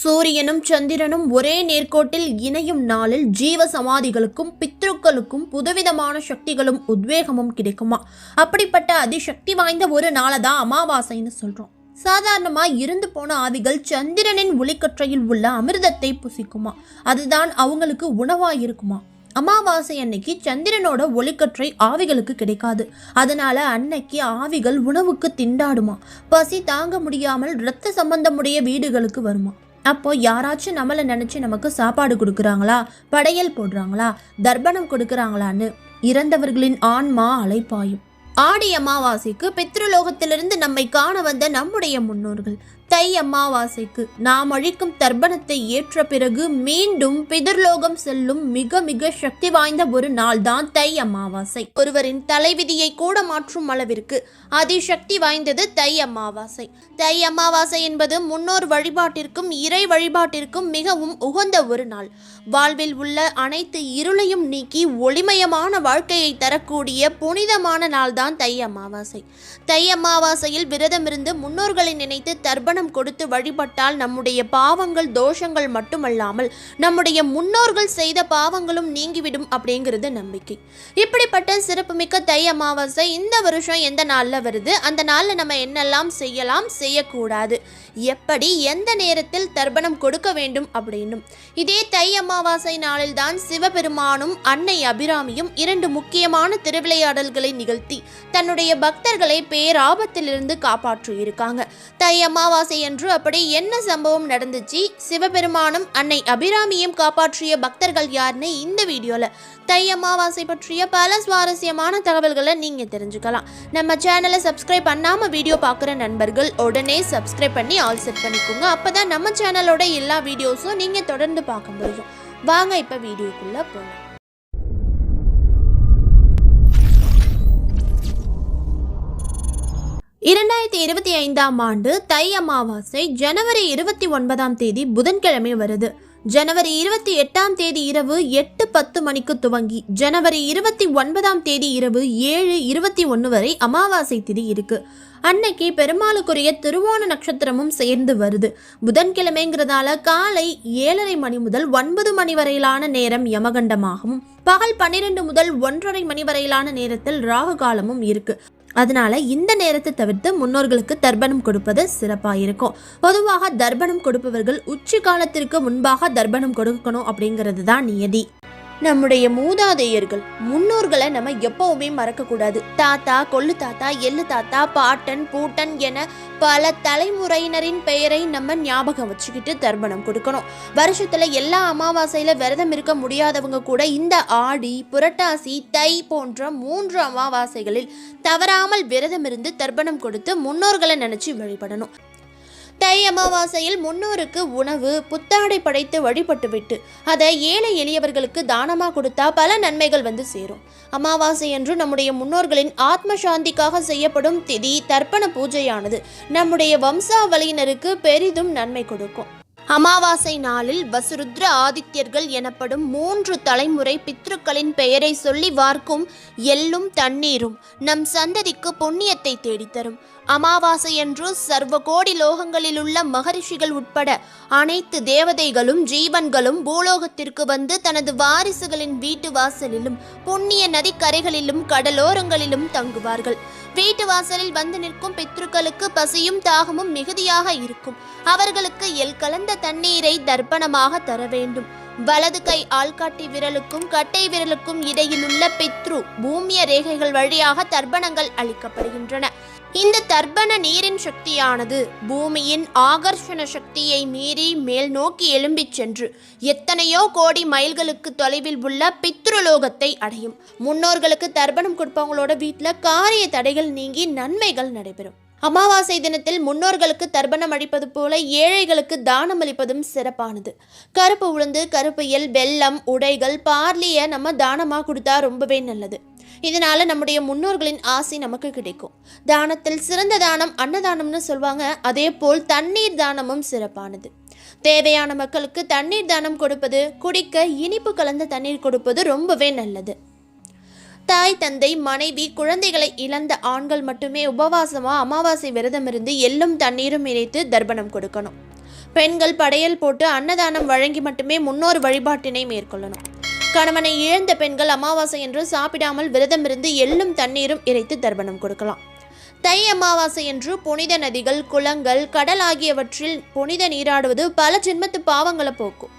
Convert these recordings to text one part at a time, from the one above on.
சூரியனும் சந்திரனும் ஒரே நேர்கோட்டில் இணையும் நாளில் ஜீவ சமாதிகளுக்கும் பித்ருக்களுக்கும் புதுவிதமான சக்திகளும் உத்வேகமும் கிடைக்குமா? அப்படிப்பட்ட அதிசக்தி வாய்ந்த ஒரு நாளை தான் அமாவாசைன்னு சொல்றோம். சாதாரணமா இருந்து போன ஆவிகள் சந்திரனின் ஒளிக்கற்றையில் உள்ள அமிர்தத்தை புசிக்குமா? அதுதான் அவங்களுக்கு உணவா இருக்குமா அமாவாசை அன்னைக்கு சந்திரனோட ஒளிக்கற்றை ஆவிகளுக்கு கிடைக்காது. அதனால அன்னைக்கு ஆவிகள் உணவுக்கு திண்டாடுமா? பசி தாங்க முடியாமல் இரத்த சம்பந்தமுடைய வீடுகளுக்கு வருமா? அப்போ யாராச்சும் நம்மளை நினச்சி நமக்கு சாப்பாடு கொடுக்குறாங்களா? படையல் போடுறாங்களா? தர்ப்பணம் கொடுக்குறாங்களான்னு இறந்தவர்களின் ஆன்மா அலைப்பாயும். ஆடி அமாவாசைக்கு பித்ருலோகத்திலிருந்து நம்மை காண வந்த நம்முடைய முன்னோர்கள். தை அமாவாசைக்கு நாம் அழிக்கும் தர்ப்பணத்தை ஏற்ற பிறகு மீண்டும் பிதர்லோகம் செல்லும் மிக மிக சக்தி வாய்ந்த ஒரு நாள் தான் தை அமாவாசை. ஒருவரின் தலைவிதியை கூட மாற்றும் அளவிற்கு அதிசக்தி வாய்ந்தது தை அமாவாசை. தை அமாவாசை என்பது முன்னோர் வழிபாட்டிற்கும் இறை வழிபாட்டிற்கும் மிகவும் உகந்த ஒரு நாள். வாழ்வில் உள்ள அனைத்து இருளையும் நீக்கி ஒளிமயமான வாழ்க்கையை தரக்கூடிய புனிதமான நாள் தான் தை அமாவாசை. தை அமாவாசையில் விரதமிருந்து முன்னோர்களை நினைத்து தர்ப்பணம் கொடுத்து வழிபட்டால் நம்முடைய பாவங்கள் தோஷங்கள் மட்டுமல்லாமல் நம்முடைய முன்னோர்கள் செய்த பாவங்களும் நீங்கிவிடும் அப்படிங்கிறது நம்பிக்கை. இப்படிப்பட்ட சிறப்புமிக்க தை அமாவாசை இந்த வருஷம் எந்த நாளில் வருது? அந்த நாளில் நம்ம என்னெல்லாம் செய்யலாம்? செய்யக்கூடாது. எப்படி எந்த நேரத்தில் தர்ப்பணம் கொடுக்க வேண்டும் அப்படின்னும். இதே தை அமாவாசை நாளில்தான் சிவபெருமானும் அன்னை அபிராமியும் இரண்டு முக்கியமான திருவிளையாடல்களை நிகழ்த்தி தன்னுடைய பக்தர்களை பேராபத்திலிருந்து காப்பாற்றியிருக்காங்க. தை அமாவாசை என்று அப்படி என்ன சம்பவம் நடந்துச்சு? சிவபெருமானும் அன்னை அபிராமியும் காப்பாற்றிய பக்தர்கள் யாருன்னு இந்த வீடியோவில் தை அமாவாசை பற்றிய பல சுவாரஸ்யமான தகவல்களை நீங்கள் தெரிஞ்சுக்கலாம். நம்ம சேனலை சப்ஸ்கிரைப் பண்ணாமல் வீடியோ பார்க்குற நண்பர்கள் உடனே சப்ஸ்கிரைப் பண்ணி ஆல் செட் பண்ணிக்கோங்க. அப்போ தான் நம்ம சேனலோட எல்லா வீடியோஸும் நீங்கள் தொடர்ந்து பார்க்க முடியும். வாங்க இப்போ வீடியோக்குள்ளே போகலாம் இரண்டாயிரத்தி இருபத்தி ஐந்தாம் ஆண்டு தை அமாவாசை ஜனவரி இருபத்தி ஒன்பதாம் தேதி புதன்கிழமை வருது. ஜனவரி இருபத்தி எட்டாம் தேதி இரவு எட்டு பத்து மணிக்கு துவங்கி ஜனவரி இருபத்தி ஒன்பதாம் தேதி இரவு ஏழு இருபத்தி ஒன்று வரை அமாவாசை திதி இருக்கு. அன்னைக்கு பெருமாளுக்குரிய திருவோண நட்சத்திரமும் சேர்ந்து வருது. புதன்கிழமைங்கிறதால காலை ஏழரை மணி முதல் ஒன்பது மணி வரையிலான நேரம் யமகண்டமாகவும் பகல் பன்னிரெண்டு முதல் ஒன்றரை மணி வரையிலான நேரத்தில் ராகு காலமும் இருக்கு. அதனால இந்த நேரத்தை தவிர்த்து முன்னோர்களுக்கு தர்ப்பணம் கொடுப்பது சிறப்பாக இருக்கும். பொதுவாக தர்ப்பணம் கொடுப்பவர்கள் உச்சி காலத்திற்கு முன்பாக தர்ப்பணம் கொடுக்கணும் அப்படிங்கிறது தான் நியதி. நம்முடைய மூதாதையர்கள் முன்னோர்களை நம்ம எப்பவுமே மறக்கக்கூடாது. தாத்தா கொள்ளு தாத்தா எள்ளு தாத்தா பாட்டன் பூட்டன் என பல தலைமுறையினரின் பெயரை நம்ம ஞாபகம் வச்சுக்கிட்டு தர்ப்பணம் கொடுக்கணும். வருஷத்தில் எல்லா அமாவாசையில் விரதம் இருக்க முடியாதவங்க கூட இந்த ஆடி புரட்டாசி தை போன்ற மூன்று அமாவாசைகளில் தவறாமல் விரதம் இருந்து தர்ப்பணம் கொடுத்து முன்னோர்களை நினச்சி வழிபடணும். தை அமாவாசையில் முன்னோருக்கு உணவு புத்தாடை படைத்து வழிபட்டுவிட்டு அதை ஏழை எளியவர்களுக்கு தானமாக கொடுத்தா பல நன்மைகள் வந்து சேரும். அமாவாசை என்று நம்முடைய முன்னோர்களின் ஆத்ம சாந்திக்காக செய்யப்படும் திதி தர்ப்பண பூஜையானது நம்முடைய வம்சாவளியினருக்கு பெரிதும் நன்மை கொடுக்கும். அமாவாசை நாளில் வசுருத்ர ஆதித்யர்கள் எனப்படும் மூன்று தலைமுறை பித்ருக்களின் பெயரை சொல்லி வார்க்கும் எள்ளும் தண்ணீரும் நம் சந்ததிக்கு புண்ணியத்தை தேடித்தரும். அமாவாசையன்று சர்வ கோடி லோகங்களிலுள்ள மகரிஷிகள் உட்பட அனைத்து தேவதைகளும் ஜீவன்களும் பூலோகத்திற்கு வந்து தனது வாரிசுகளின் வீட்டு வாசலிலும் புண்ணிய நதிக்கரைகளிலும் கடலோரங்களிலும் தங்குவார்கள். வீட்டு வாசலில் வந்து நிற்கும் பித்ருக்களுக்கு பசியும் தாகமும் மிகுதியாக இருக்கும். அவர்களுக்கு எல் கலந்த தண்ணீரை தர்ப்பணமாக தர வேண்டும். வலது கை ஆள்காட்டி விரலுக்கும் கட்டை விரலுக்கும் இடையிலுள்ள பித்ரு பூமிய ரேகைகள் வழியாக தர்ப்பணங்கள் அளிக்கப்படுகின்றன. இந்த தர்ப்பண நீரின் சக்தியானது பூமியின் ஆகர்ஷண சக்தியை மீறி மேல் நோக்கி எழும்பிச் சென்று எத்தனையோ கோடி மைல்களுக்கு தொலைவில் உள்ள பித்ருலோகத்தை அடையும். முன்னோர்களுக்கு தர்ப்பணம் கொடுப்பவங்களோட வீட்டில் காரிய தடைகள் நீங்கி நன்மைகள் நடைபெறும். அமாவாசை தினத்தில் முன்னோர்களுக்கு தர்ப்பணம் அளிப்பது போல ஏழைகளுக்கு தானம் அளிப்பதும் சிறப்பானது. கருப்பு உளுந்து கருப்பு எல் வெல்லம் உடைகள் பார்லியை நம்ம தானமாக கொடுத்தா ரொம்பவே நல்லது. இதனால நம்முடைய முன்னோர்களின் ஆசை நமக்கு கிடைக்கும். தானத்தில் சிறந்த தானம் அன்னதானம்னு சொல்லுவாங்க அதே போல் தண்ணீர் தானமும் சிறப்பானது. தேவையான மக்களுக்கு தண்ணீர் தானம் கொடுப்பது குடிக்க இனிப்பு கலந்த தண்ணீர் கொடுப்பது ரொம்பவே நல்லது. தாய் தந்தை மனைவி குழந்தைகளை இழந்த ஆண்கள் மட்டுமே உபவாசமா அமாவாசை விரதம் இருந்து எள்ளும் தண்ணீரும் இணைத்து தர்ப்பணம் கொடுக்கணும். பெண்கள் படையல் போட்டு அன்னதானம் வழங்கி மட்டுமே முன்னோர் வழிபாட்டினை மேற்கொள்ளணும். கணவனை இழந்த பெண்கள் அமாவாசை என்று சாப்பிடாமல் விரதமிருந்து எள்ளும் தண்ணீரும் இறைத்து தர்ப்பணம் கொடுக்கலாம். தை அமாவாசை என்று புனித நதிகள் குளங்கள் கடல் ஆகியவற்றில் புனித நீராடுவது பல ஜென்மத்து பாவங்களை போக்கும்.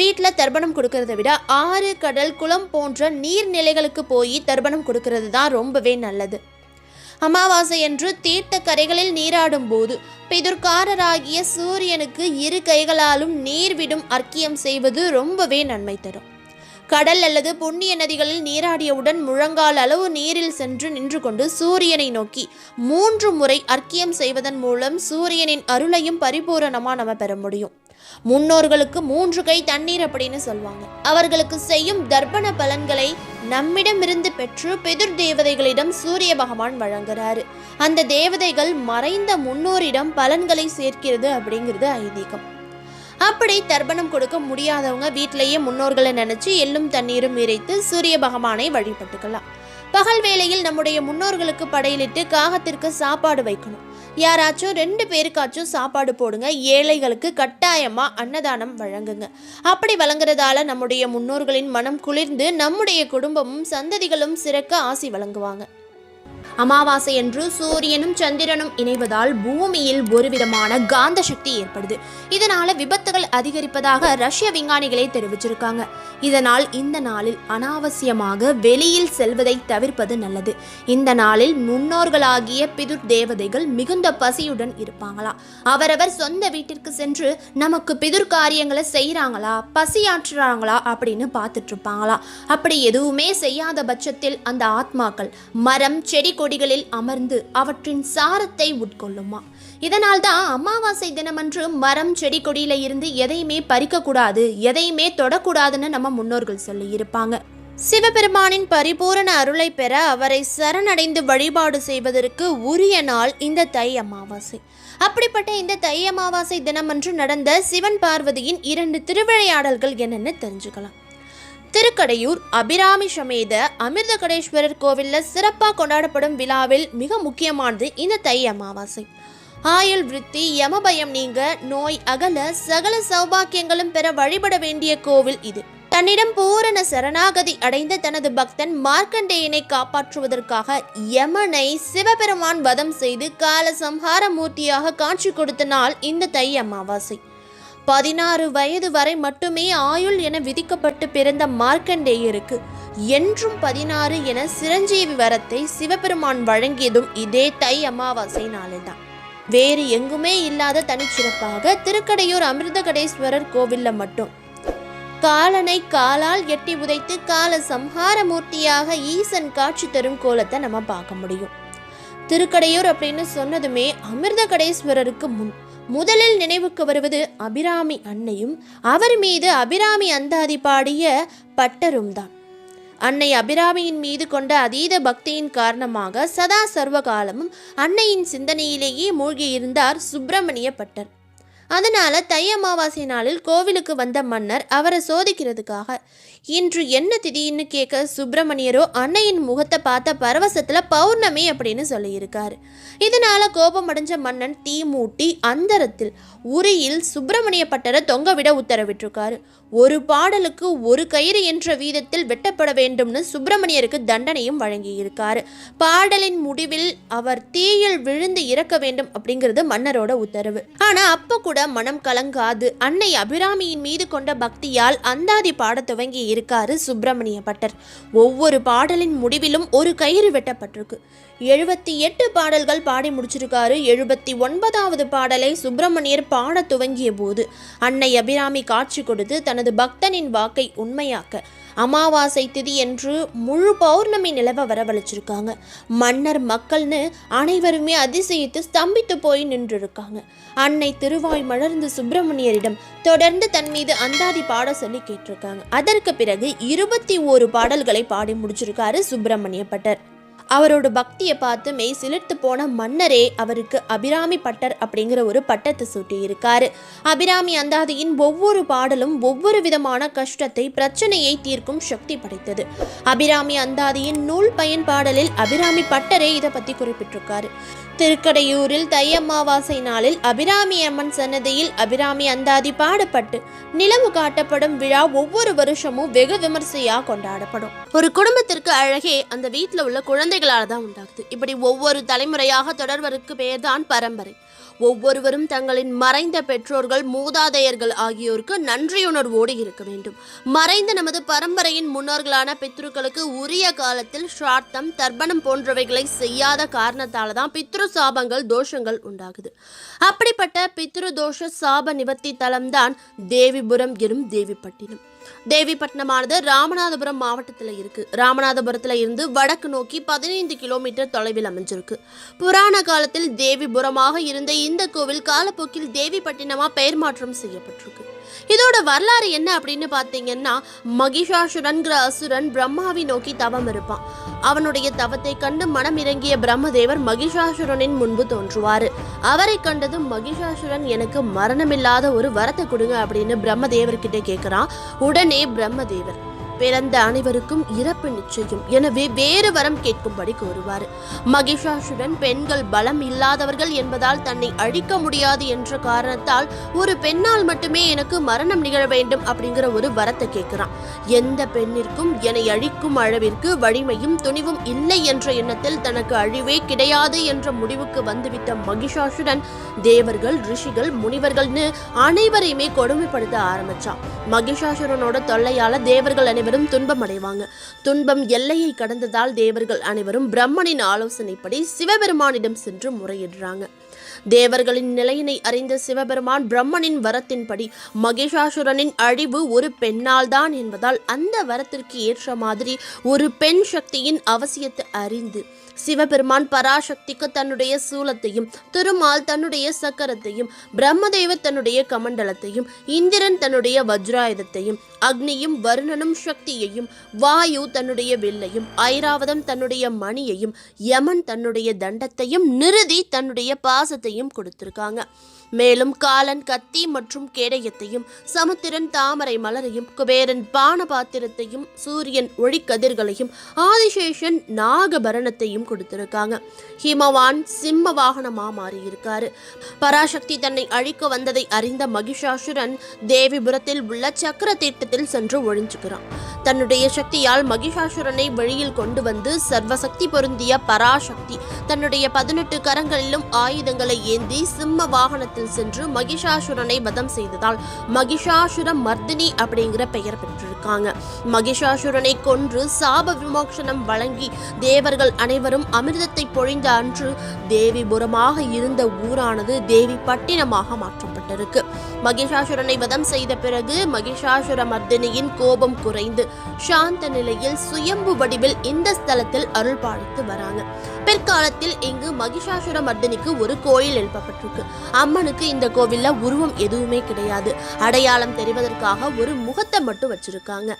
வீட்டில் தர்ப்பணம் கொடுக்கறத விட ஆறு கடல் குளம் போன்ற நீர்நிலைகளுக்கு போய் தர்ப்பணம் கொடுக்கறது தான் ரொம்பவே நல்லது. அமாவாசை என்று தீர்த்த கரைகளில் நீராடும் போது பிதுர்காரராகிய சூரியனுக்கு இரு கைகளாலும் நீர் விடும் அர்க்கியம் செய்வது ரொம்பவே நன்மை தரும். கடல் அல்லது புண்ணிய நதிகளில் நீராடியவுடன் முழங்கால் அளவு நீரில் சென்று நின்று கொண்டு சூரியனை நோக்கி மூன்று முறை அர்க்கியம் செய்வதன் மூலம் சூரியனின் அருளையும் பரிபூரணமாக நம்ம பெற முடியும். முன்னோர்களுக்கு மூன்று கை தண்ணீர் அப்படின்னு சொல்லுவாங்க. அவர்களுக்கு செய்யும் தர்ப்பண பலன்களை நம்மிடமிருந்து பெற்று பிதிர் தேவதைகளிடம் சூரிய பகவான் வழங்குறாரு. அந்த தேவதைகள் மறைந்த முன்னோரிடம் பலன்களை சேர்க்கிறது அப்படிங்கிறது ஐதீகம். அப்படி தர்ப்பணம் கொடுக்க முடியாதவங்க வீட்டிலேயே முன்னோர்களை நினைச்சு எள்ளும் தண்ணீரும் இறைத்து சூரிய பகவானை வழிபட்டுக்கலாம். பகல் வேளையில் நம்முடைய முன்னோர்களுக்கு படையலிட்டு காகத்திற்கு சாப்பாடு வைக்கணும். யாராச்சும் ரெண்டு பேருக்காச்சும் சாப்பாடு போடுங்க ஏழைகளுக்கு கட்டாயமா அன்னதானம் வழங்குங்க. அப்படி வழங்குறதால நம்முடைய முன்னோர்களின் மனம் குளிர்ந்து நம்முடைய குடும்பமும் சந்ததிகளும் சிறக்க ஆசி வழங்குவாங்க. அமாவாசை என்று சூரியனும் சந்திரனும் இணைவதால் பூமியில் ஒரு விதமான காந்த சக்தி ஏற்படுது. இதனால விபத்துகள் அதிகரிப்பதாக ரஷ்ய விஞ்ஞானிகளே தெரிவிச்சிருக்காங்க. இதனால் இந்த நாளில் அனாவசியமாக வெளியில் செல்வதை தவிர்ப்பது நல்லது. இந்த நாளில் முன்னோர்களாகிய பிதுர் தேவதைகள் மிகுந்த பசியுடன் இருப்பாங்களா? அவரவர் சொந்த வீட்டிற்கு சென்று நமக்கு பிதுர் காரியங்களை செய்கிறாங்களா பசியாற்றுறாங்களா? அப்படின்னு பார்த்துட்டு இருப்பாங்களா? அப்படி எதுவுமே செய்யாத பட்சத்தில் அந்த ஆத்மாக்கள் மரம் செடி கொடிகளில் அமர்ந்து அவற்றின் சாரத்தை உட்கொள்ளுமா. இதனால் தான் அமாவாசை தினமன்று மரம் செடி கொடியில இருந்து எதையுமே பறிக்கக்கூடாது எதையுமே தொடக்கூடாதுன்னு நம்ம முன்னோர்கள் சொல்லி இருப்பாங்க சிவபெருமானின் பரிபூரண அருளை பெற அவரை சரணடைந்து வழிபாடு செய்வதற்கு உரிய நாள் இந்த தை அமாவாசை. அப்படிப்பட்ட இந்த தை அமாவாசை தினமன்று நடந்த சிவன் பார்வதியின் இரண்டு திருவிளையாடல்கள் என்னென்னு தெரிஞ்சுக்கலாம். திருக்கடையூர் அபிராமி சமேத அமிர்தகடேஸ்வரர் கோவிலில் சிறப்பாக கொண்டாடப்படும் விழாவில் மிக முக்கியமானது இந்த தை அமாவாசை. ஆயுள் விருத்தி யமபயம் நீங்க நோய் அகல சகல சௌபாக்கியங்களும் பெற வழிபட வேண்டிய கோவில் இது. தன்னிடம் பூரண சரணாகதி அடைந்த தனது பக்தன் மார்க்கண்டேயனை காப்பாற்றுவதற்காக யமனை சிவபெருமான் வதம் செய்து கால சம்ஹார மூர்த்தியாக காட்சி கொடுத்த நாள் இந்த தை அமாவாசை. பதினாறு வயது வரை மட்டுமே ஆயுள் என விதிக்கப்பட்டு பிறந்த மார்க்கண்டேயருக்கு என்றும் பதினாறு என சிரஞ்சீவி வரத்தை சிவபெருமான் வழங்கியதும் இதே தை அமாவாசை நாளில்தான். வேறு எங்குமே இல்லாத தனிச்சிறப்பாக திருக்கடையூர் அமிர்தகடேஸ்வரர் கோவிலில் மட்டும். காலனை காலால் எட்டி உதைத்து கால சம்ஹார மூர்த்தியாக ஈசன் காட்சி தரும் கோலத்தை நம்ம பார்க்க முடியும். திருக்கடையூர் அப்படின்னு சொன்னதுமே அமிர்தகடேஸ்வரருக்கு முன். முதலில் நினைவுக்கு வருவது அபிராமி அன்னையும் அவர் மீது அபிராமி அந்தாதி பாடிய பட்டரும் தான். அன்னை அபிராமியின் மீது கொண்ட அதீத பக்தியின் காரணமாக சதா சர்வகாலமும் அன்னையின் சிந்தனையிலேயே மூழ்கியிருந்தார் சுப்பிரமணிய பட்டர். அதனால தை அமாவாசை நாளில் கோவிலுக்கு வந்த மன்னர் அவரை சோதிக்கிறதுக்காக இன்று என்ன திதின்னு கேட்க சுப்பிரமணியரோ அன்னையின் முகத்தை பார்த்த பரவசத்தில் பௌர்ணமி அப்படின்னு சொல்லியிருக்காரு. இதனால கோபமடைஞ்ச மன்னன் தீ மூட்டி அந்தரத்தில் உரியில் சுப்பிரமணிய பட்டரை தொங்க விட உத்தரவிட்டிருக்காரு. ஒரு பாடலுக்கு ஒரு கயிறு என்ற வீதத்தில் வெட்டப்பட வேண்டும்னு சுப்பிரமணியருக்கு தண்டனையும் வழங்கியிருக்காரு. பாடலின் முடிவில் அவர் தீயில் விழுந்து இறக்க வேண்டும் அப்படிங்கிறது மன்னரோட உத்தரவு. ஆனா அப்ப கூட மனம் கலங்காது. அன்னை அபிராமியின் மீது கொண்ட பக்தியால் அந்தாதி பாட துவங்கி இருக்காரு சுப்பிரமணிய பட்டர். ஒவ்வொரு பாடலின் முடிவிலும் ஒரு கயிறு வெட்டப்பட்டிருக்கு. எழுபத்தி எட்டு பாடல்கள் பாடி முடிச்சிருக்காரு. எழுபத்தி ஒன்பதாவது பாடலை சுப்பிரமணியர் பாட துவங்கிய போது அன்னை அபிராமி காட்சி கொடுத்து தனது பக்தனின் வாக்கை உண்மையாக்க அமாவாசை திதி என்று முழு பௌர்ணமி நிலவ வரவழைச்சிருக்காங்க. மன்னர் மக்கள்னு அனைவருமே அதிசயித்து ஸ்தம்பித்து போய் நின்றிருக்காங்க. அன்னை திருவாய் மலர்ந்து சுப்பிரமணியரிடம் தொடர்ந்து தன் மீது அந்தாதி பாட சொல்லி கேட்டிருக்காங்க. அதற்கு பிறகு இருபத்தி ஓரு பாடல்களை பாடி முடிச்சிருக்காரு சுப்பிரமணிய பட்டர் அவரோட பக்தியை பார்த்து மெய் சிலிர்த்து போன மன்னரே அவருக்கு அபிராமி பட்டர் அப்படிங்கிற ஒரு பட்டத்தை சூட்டி இருக்காரு அபிராமி அந்தாதியின் ஒவ்வொரு பாடலும் ஒவ்வொரு விதமான கஷ்டத்தை பிரச்சனையை தீர்க்கும் சக்தி படைத்தது. அபிராமி அந்தாதியின் நூல் பயன்பாடலில் அபிராமி பட்டரே இதை பத்தி குறிப்பிட்டிருக்காரு. திருக்கடையூரில் தை அமாவாசை நாளில் அபிராமி அம்மன் சன்னதியில் அபிராமி அந்தாதி பாடப்பட்டு நிலவு காட்டப்படும் விழா ஒவ்வொரு வருஷமும் வெகு விமர்சையாக கொண்டாடப்படும். ஒரு குடும்பத்திற்கு அழகே அந்த வீட்டில் உள்ள குழந்தைகளால தான் உண்டாகுது. இப்படி ஒவ்வொரு தலைமுறையாக தொடர்வதற்கு பெயர்தான் பரம்பரை. ஒவ்வொருவரும் தங்களின் மறைந்த பெற்றோர்கள் மூதாதையர்கள் ஆகியோருக்கு நன்றியுணர்வோடு இருக்க வேண்டும். மறைந்த நமது பரம்பரையின் முன்னோர்களான பித்ருக்களுக்கு உரிய காலத்தில் ஸ்ரார்த்தம் தர்ப்பணம் போன்றவைகளை செய்யாத காரணத்தால் தான் பித்ரு சாபங்கள் தோஷங்கள் உண்டாகுது. அப்படிப்பட்ட பித்ரு தோஷ சாப நிவர்த்தி தலம்தான் தேவிபுரம் எனும் தேவிப்பட்டினம். தேவிப்பட்டினமானது ராமநாதபுரம் மாவட்டத்தில் இருக்கு. ராமநாதபுரத்தில் இருந்து வடக்கு நோக்கி பதினைந்து கிலோமீட்டர் தொலைவில் அமைஞ்சிருக்கு. புராண காலத்தில் தேவிபுரமாக இருந்த இந்த கோவில் காலப்போக்கில் தேவிப்பட்டினமா பெயர் மாற்றம் செய்யப்பட்டிருக்கு. இதோட வரலாறு என்ன அப்படின்னு பார்த்தீங்கன்னா மகிஷாசுரன்கிற அசுரன் பிரம்மாவை நோக்கி தவம் இருப்பான். அவனுடைய தவத்தை கண்டு மனம் இறங்கிய பிரம்மதேவர் மகிஷாசுரனின் முன்பு தோன்றுவாரு. அவரை கண்டதும் மகிஷாசுரன் எனக்கு மரணமில்லாத ஒரு வரத்தை கொடுங்க அப்படின்னு பிரம்மதேவர்கிட்ட கேட்குறான் உடனே பிரம்மதேவர் பிறந்த அனைவருக்கும் இறப்பு நிச்சயம். எனவே வேறு வரம் கேட்கும்படி கோருவார். மகிஷாசுடன் பெண்கள் பலம் இல்லாதவர்கள் என்பதால் தன்னை அழிக்க முடியாது என்ற காரணத்தால் ஒரு பெண்ணால் மட்டுமே எனக்கு மரணம் நிகழ வேண்டும் அப்படிங்கிற ஒரு வரத்தை கேட்கிறான். எந்த பெண்ணிற்கும் என்னை அழிக்கும் அளவிற்கு வலிமையும் துணிவும் இல்லை என்ற எண்ணத்தில் தனக்கு அழிவே கிடையாது என்ற முடிவுக்கு வந்துவிட்ட மகிஷாசுடன் தேவர்கள் ரிஷிகள் முனிவர்கள்னு அனைவரையுமே கொடுமைப்படுத்த ஆரம்பிச்சான். மகிஷாசுரனோட தொல்லையால தேவர்கள் அனைவரும் துன்பம் அடைவாங்க துன்பம் எல்லையை கடந்ததால் தேவர்கள் அனைவரும் பிரம்மனின் ஆலோசனைப்படி சிவபெருமானிடம் சென்று முறையிடுறாங்க. தேவர்களின் நிலையினை அறிந்த சிவபெருமான் பிரம்மனின் வரத்தின்படி மகிஷாசுரனின் அழிவு ஒரு பெண்ணால் தான் என்பதால் அந்த வரத்திற்கு ஏற்ற மாதிரி ஒரு பெண் சக்தியின் அவசியத்தை அறிந்து சிவபெருமான் பராசக்திக்கு தன்னுடைய சூலத்தையும் திருமால் தன்னுடைய சக்கரத்தையும் பிரம்மதேவ தன்னுடைய கமண்டலத்தையும் இந்திரன் தன்னுடைய வஜ்ராயுதத்தையும் அக்னியும் வருணனும் சக்தியையும் வாயு தன்னுடைய வில்லையும் ஐராவதம் தன்னுடைய மணியையும் யமன் தன்னுடைய தண்டத்தையும் நிருதி தன்னுடைய பாசத்தையும் கொடுத்துருக்காங்க. மேலும் காலன் கத்தி மற்றும் கேடயத்தையும் சமுத்திரன் தாமரை மலரையும் குபேரன் பான பாத்திரத்தையும் சூரியன் ஒளிக்கதிர்களையும் ஆதிசேஷன் நாகபரணத்தையும் கொடுத்திருக்காங்க. ஹிமவான் சிம்ம வாகனமா மாறியிருக்காரு. பராசக்தி தன்னை அழிக்க வந்ததை அறிந்த மகிஷாசுரன் தேவிபுரத்தில் உள்ள சக்கர தீர்த்தத்தில் சென்று ஒழிஞ்சுக்கிறான் தன்னுடைய சக்தியால் மகிஷாசுரனை வெளியில் கொண்டு வந்து சர்வசக்தி பொருந்திய பராசக்தி தன்னுடைய பதினெட்டு கரங்களிலும் ஆயுதங்களை ஏந்தி சிம்ம வாகனத்தில் சென்று மகிஷாசுரனை வதம் செய்ததால் மகிஷாசுர மர்தினி அப்படிங்கிற பெயர் பெற்றிருக்காங்க. மகிஷாசுரனை கொன்று சாப விமோசனம் வழங்கி தேவர்கள் அனைவரும் அமிர்தத்தை பொழிந்த அன்று தேவிபுரமாக இருந்த ஊரானது தேவி பட்டினமாக கூறப்பட்டிருக்கு மகிஷாசுரனை வதம் செய்த பிறகு மகிஷாசுர மர்தினியின் கோபம் குறைந்து சாந்த நிலையில் சுயம்பு வடிவில் இந்த ஸ்தலத்தில் அருள் பாலித்து வராங்க. பிற்காலத்தில் இங்கு மகிஷாசுர மர்தினிக்கு ஒரு கோயில் எழுப்பப்பட்டிருக்கு. அம்மனுக்கு இந்த கோவில்ல உருவம் எதுவுமே கிடையாது. அடையாளம் தெரிவதற்காக ஒரு முகத்தை மட்டும் வச்சிருக்காங்க.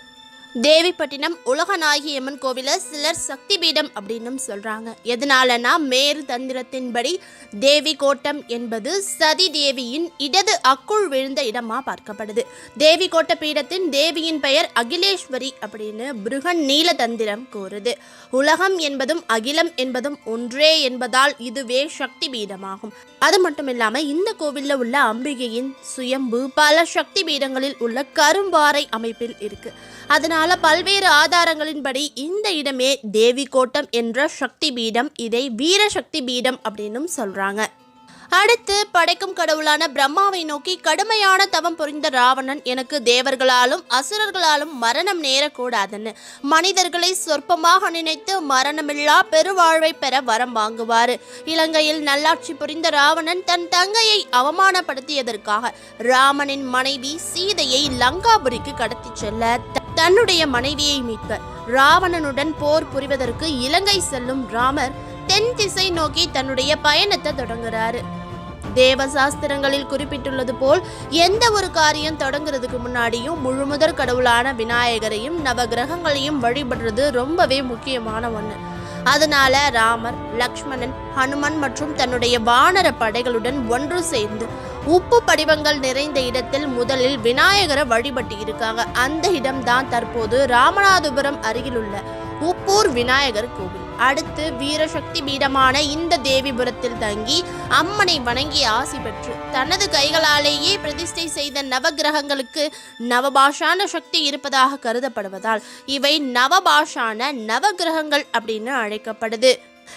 தேவிப்பட்டினம் உலகநாயகி அம்மன் கோவில சிலர் சக்தி பீடம் அப்படின்னும் சொல்றாங்க. எதனாலனா மேரு தந்திரத்தின்படி தேவி கோட்டம் என்பது சதி தேவியின் இடது அக்குள் விழுந்த இடமா பார்க்கப்படுது. தேவி கோட்ட பீடத்தின் தேவியின் பெயர் அகிலேஸ்வரி அப்படின்னு பிருகன் நீல தந்திரம் கூறுது. உலகம் என்பதும் அகிலம் என்பதும் ஒன்றே என்பதால் இதுவே சக்தி பீடமாகும் அது மட்டும் இல்லாமல் இந்த கோவிலில் உள்ள அம்பிகையின் சுயம்பு பல சக்தி பீடங்களில் உள்ள கரும்பாறை அமைப்பில் இருக்கு. அதனால் பல்வேறு ஆதாரங்களின்படி இந்த இடமே தேவி கோட்டம் என்ற சக்தி பீடம் இதை வீர சக்தி பீடம் அப்படின்னும் சொல்றாங்க. அடுத்து படைக்கும் கடவுளான பிரம்மாவை நோக்கி கடுமையான தவம் புரிந்த ராவணன் எனக்கு தேவர்களாலும் அசுரர்களாலும் மரணம் நேரக்கூடாதுன்னு மனிதர்களை சொற்பமாக நினைத்து மரணமில்லா பெருவாழ்வை பெற வரம் வாங்குவார். இலங்கையில் நல்லாட்சி புரிந்த ராவணன் தன் தங்கையை அவமானப்படுத்தியதற்காக ராமனின் மனைவி சீதையை லங்காபுரிக்கு கடத்திச் செல்ல தன்னுடைய மனைவியை மீட்க ராவணனுடன் போர் புரிவதற்கு இலங்கை செல்லும் ராமர் தென் திசை நோக்கி தன்னுடைய பயணத்தை தொடங்குறாரு. தேவ சாஸ்திரங்களில் குறிப்பிட்டுள்ளது போல் எந்த ஒரு காரியம் தொடங்குறதுக்கு முன்னாடியும் முழுமுதற் கடவுளான விநாயகரையும் நவ கிரகங்களையும் வழிபடுறது ரொம்பவே முக்கியமான ஒன்று அதனால ராமர் லக்ஷ்மணன் ஹனுமன் மற்றும் தன்னுடைய வானர படைகளுடன் ஒன்று சேர்ந்து உப்பு படிவங்கள் நிறைந்த இடத்தில் முதலில் விநாயகரை வழிபட்டு இருக்காங்க. அந்த இடம்தான் தற்போது ராமநாதபுரம் அருகிலுள்ள உப்பூர் விநாயகர் கோவில். அடுத்து வீரசக்தி பீடமான இந்த தேவிபுரத்தில் தங்கி அம்மனை வணங்கி ஆசி பெற்று தனது கைகளாலேயே பிரதிஷ்டை செய்த நவகிரகங்களுக்கு நவபாஷான சக்தி இருப்பதாக கருதப்படுவதால் இவை நவபாஷான நவகிரகங்கள் அப்படின்னு அழைக்கப்படுது.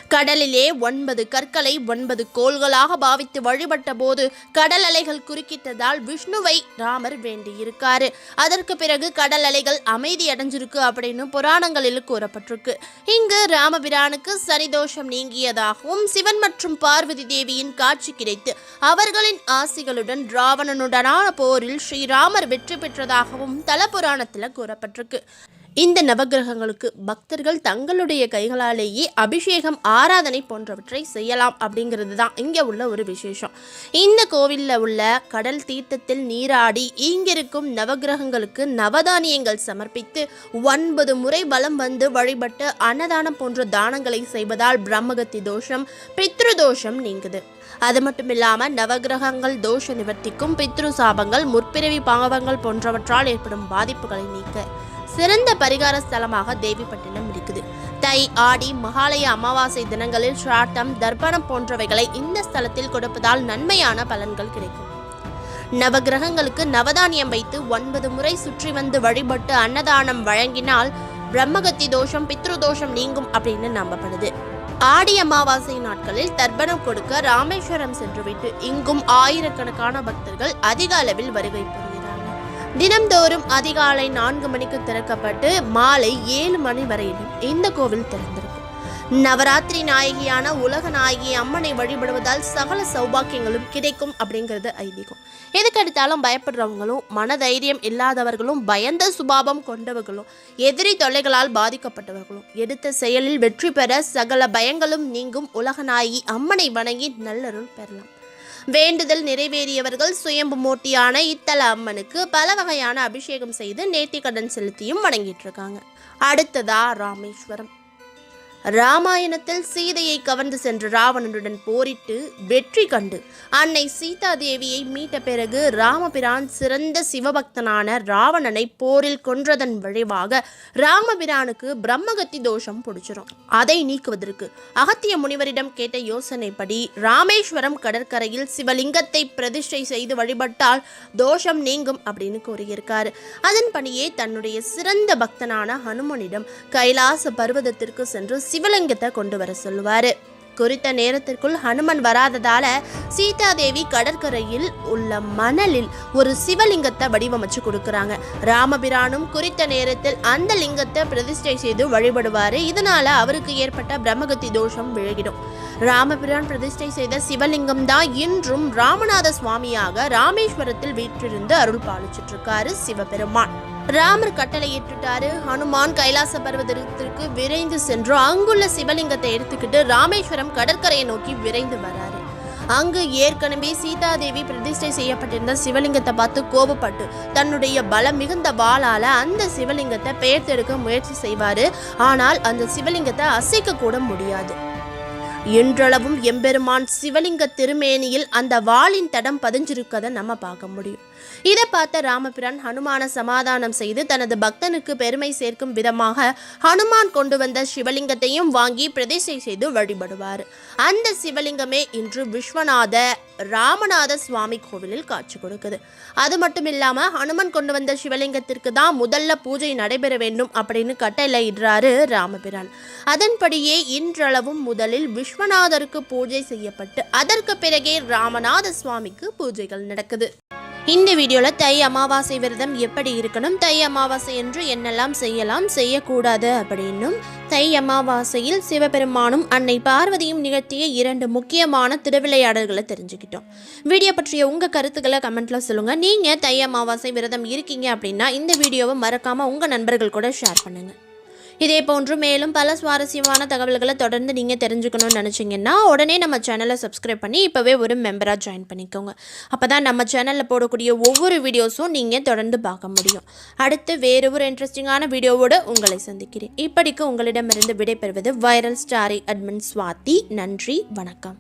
கடலிலே ஒன்பது கற்களை ஒன்பது கோள்களாக பாவித்து வழிபட்ட போது கடல் அலைகள் குறுக்கிட்டதால் விஷ்ணுவை ராமர் வேண்டியிருக்காரு. அதற்கு பிறகு கடல் அலைகள் அமைதி அடைஞ்சிருக்கு அப்படின்னு புராணங்களில் கூறப்பட்டிருக்கு. இங்கு ராமபிரானுக்கு சரிதோஷம் நீங்கியதாகவும் சிவன் மற்றும் பார்வதி தேவியின் காட்சி கிடைத்து அவர்களின் ஆசிகளுடன் ராவணனுடனான போரில் ஸ்ரீராமர் வெற்றி பெற்றதாகவும் தல புராணத்தில் கூறப்பட்டிருக்கு. இந்த நவகிரகங்களுக்கு பக்தர்கள் தங்களுடைய கைகளாலேயே அபிஷேகம் ஆராதனை போன்றவற்றை செய்யலாம் அப்படிங்கிறது தான் இங்கே உள்ள ஒரு விசேஷம். இந்த கோவிலில் உள்ள கடல் தீர்த்தத்தில் நீராடி இங்கிருக்கும் நவகிரகங்களுக்கு நவதானியங்கள் சமர்ப்பித்து ஒன்பது முறை பலம் வந்து வழிபட்டு அன்னதானம் போன்ற தானங்களை செய்வதால் பிரம்மகத்தி தோஷம் பித்ரு தோஷம் நீங்குது. அது மட்டும் இல்லாமல் நவகிரகங்கள் தோஷ நிவர்த்திக்கும் பித்ரு சாபங்கள் முற்பிறவி பாவங்கள் போன்றவற்றால் ஏற்படும் பாதிப்புகளை நீக்க சிறந்த பரிகார ஸ்தலமாக தேவிப்பட்டினம் இருக்குது. தை ஆடி மகாலய அமாவாசை தினங்களில் ஷாட்டம் தர்ப்பணம் போன்றவைகளை இந்த ஸ்தலத்தில் கொடுப்பதால் நன்மையான பலன்கள் கிடைக்கும். நவகிரகங்களுக்கு நவதானியம் வைத்து ஒன்பது முறை சுற்றி வந்து வழிபட்டு அன்னதானம் வழங்கினால் பிரம்மகத்தி தோஷம் பித்ரு தோஷம் நீங்கும் அப்படின்னு நம்பப்படுது. ஆடி அமாவாசை நாட்களில் தர்ப்பணம் கொடுக்க ராமேஸ்வரம் சென்றுவிட்டு இங்கும் ஆயிரக்கணக்கான பக்தர்கள் அதிக அளவில் வருகை புரிகிறார்கள். தினம்தோறும் அதிகாலை நான்கு மணிக்கு திறக்கப்பட்டு மாலை ஏழு மணி வரையிலும் இந்த கோவில் திறந்திருக்கும். நவராத்திரி நாயகியான உலக நாயகி அம்மனை வழிபடுவதால் சகல சௌபாக்கியங்களும் கிடைக்கும் அப்படிங்கிறது ஐதீகம். எதுக்கெடுத்தாலும் பயப்படுறவங்களும் மனதைரியம் இல்லாதவர்களும் பயந்த சுபாவம் கொண்டவர்களும் எதிரி தொல்லைகளால் பாதிக்கப்பட்டவர்களும் எடுத்த செயலில் வெற்றி பெற சகல பயங்களும் நீங்கும் உலக நாயகி அம்மனை வணங்கி நல்லருள் பெறலாம். வேண்டுதல் நிறைவேறியவர்கள் சுயம்பு மூர்த்தியான இத்தல அம்மனுக்கு பல வகையான அபிஷேகம் செய்து நேர்த்திக்கடன் செலுத்தியும் வணங்கிட்டு இருக்காங்க. அடுத்ததா ராமேஸ்வரம். ராமாயணத்தில் சீதையை கவர்ந்து சென்ற ராவணனுடன் போரிட்டு வெற்றி கண்டு அன்னை சீதா தேவியை மீட்ட பிறகு ராமபிரான் சிறந்த சிவபக்தனான ராவணனை போரில் கொன்றதன் விளைவாக ராமபிரானுக்கு பிரம்மகத்தி தோஷம் பிடிச்சிரும். அதை நீக்குவதற்கு அகத்திய முனிவரிடம் கேட்ட யோசனைப்படி ராமேஸ்வரம் கடற்கரையில் சிவலிங்கத்தை பிரதிஷ்டை செய்து வழிபட்டால் தோஷம் நீங்கும் அப்படின்னு கூறியிருக்காரு. அதன்படியே தன்னுடைய சிறந்த பக்தனான ஹனுமனிடம் கைலாச பர்வதத்திற்கு சென்று சிவலிங்கத்தை கொண்டு வர சொல்லுவார். குறித்த நேரத்திற்குள் ஹனுமன் வராததால சீதாதேவி கடற்கரையில் உள்ள மணலில் ஒரு சிவலிங்கத்தை வடிவமைச்சு கொடுக்குறாங்க. ராமபிரானும் குறித்த நேரத்தில் அந்த லிங்கத்தை பிரதிஷ்டை செய்து வழிபடுவார். இதனால அவருக்கு ஏற்பட்ட பிரம்மகத்தி தோஷம் விலகிடும். ராமபிரான் பிரதிஷ்டை செய்த சிவலிங்கம் தான் இன்றும் ராமநாத சுவாமியாக ராமேஸ்வரத்தில் வீற்றிருந்து அருள் பாலிச்சிட்டு இருக்காரு சிவபெருமான். ராமர் கட்டளையிட்டுட்டாரு. ஹனுமான் கைலாச பர்வதத்திற்கு விரைந்து சென்று அங்குள்ள சிவலிங்கத்தை எடுத்துக்கிட்டு ராமேஸ்வரம் கடற்கரையை நோக்கி விரைந்து வராரு. அங்கு ஏற்கனவே சீதாதேவி பிரதிஷ்டை செய்யப்பட்டிருந்த சிவலிங்கத்தை பார்த்து கோபப்பட்டு தன்னுடைய பலம் மிகுந்த வாளால அந்த சிவலிங்கத்தை பெயர்த்தெடுக்க முயற்சி செய்வாரு. ஆனால் அந்த சிவலிங்கத்தை அசைக்க கூட முடியாது. இன்றளவும் எம்பெருமான் சிவலிங்க திருமேனியில் அந்த வாளின் தடம் பதிஞ்சிருக்கதை நம்ம பார்க்க முடியும். இதை பார்த்த ராமபிரான் ஹனுமான சமாதானம் செய்து தனது பக்தனுக்கு பெருமை சேர்க்கும் விதமாக ஹனுமான் கொண்டு வந்த சிவலிங்கத்தையும் வாங்கி பிரதிஷ்டை செய்து வழிபடுவார். அந்த சிவலிங்கமே இன்று விஸ்வநாத ராமநாத சுவாமி கோவிலில் காட்சி கொடுக்குது. அது மட்டும் இல்லாமல் ஹனுமன் கொண்டு வந்த சிவலிங்கத்திற்கு தான் முதல்ல பூஜை நடைபெற வேண்டும் அப்படின்னு கட்டளையிடுறாரு ராமபிரான். அதன்படியே இன்றளவும் முதலில் விஸ்வநாதருக்கு பூஜை செய்யப்பட்டு அதற்கு பிறகே ராமநாத சுவாமிக்கு பூஜைகள் நடக்குது. இந்த வீடியோவில் தை அமாவாசை விரதம் எப்படி இருக்கணும் தை அமாவாசை என்று என்னெல்லாம் செய்யலாம் செய்யக்கூடாது அப்படின்னும் தை அமாவாசையில் சிவபெருமானும் அன்னை பார்வதியும் நிகழ்த்திய இரண்டு முக்கியமான திருவிளையாடல்களை தெரிஞ்சுக்கிட்டோம். வீடியோ பற்றிய உங்கள் கருத்துக்களை கமெண்ட்டில் சொல்லுங்கள் நீங்கள் தை அமாவாசை விரதம் இருக்கீங்க அப்படின்னா இந்த வீடியோவை மறக்காமல் உங்கள் நண்பர்கள் கூட ஷேர் பண்ணுங்கள் இதே போன்று மேலும் பல சுவாரஸ்யமான தகவல்களை தொடர்ந்து நீங்கள் தெரிஞ்சுக்கணும்னு நினச்சிங்கன்னா உடனே நம்ம சேனலை சப்ஸ்கிரைப் பண்ணி இப்போவே ஒரு மெம்பராக ஜாயின் பண்ணிக்கோங்க. அப்போ தான் நம்ம சேனலில் போடக்கூடிய ஒவ்வொரு வீடியோஸும் நீங்கள் தொடர்ந்து பார்க்க முடியும். அடுத்து வேறு ஒரு இன்ட்ரெஸ்டிங்கான வீடியோவோடு உங்களை சந்திக்கிறேன். இப்படிக்கு உங்களிடமிருந்து விடைபெறுவது வைரல் ஸ்டாரி அட்மின் ஸ்வாதி நன்றி வணக்கம்.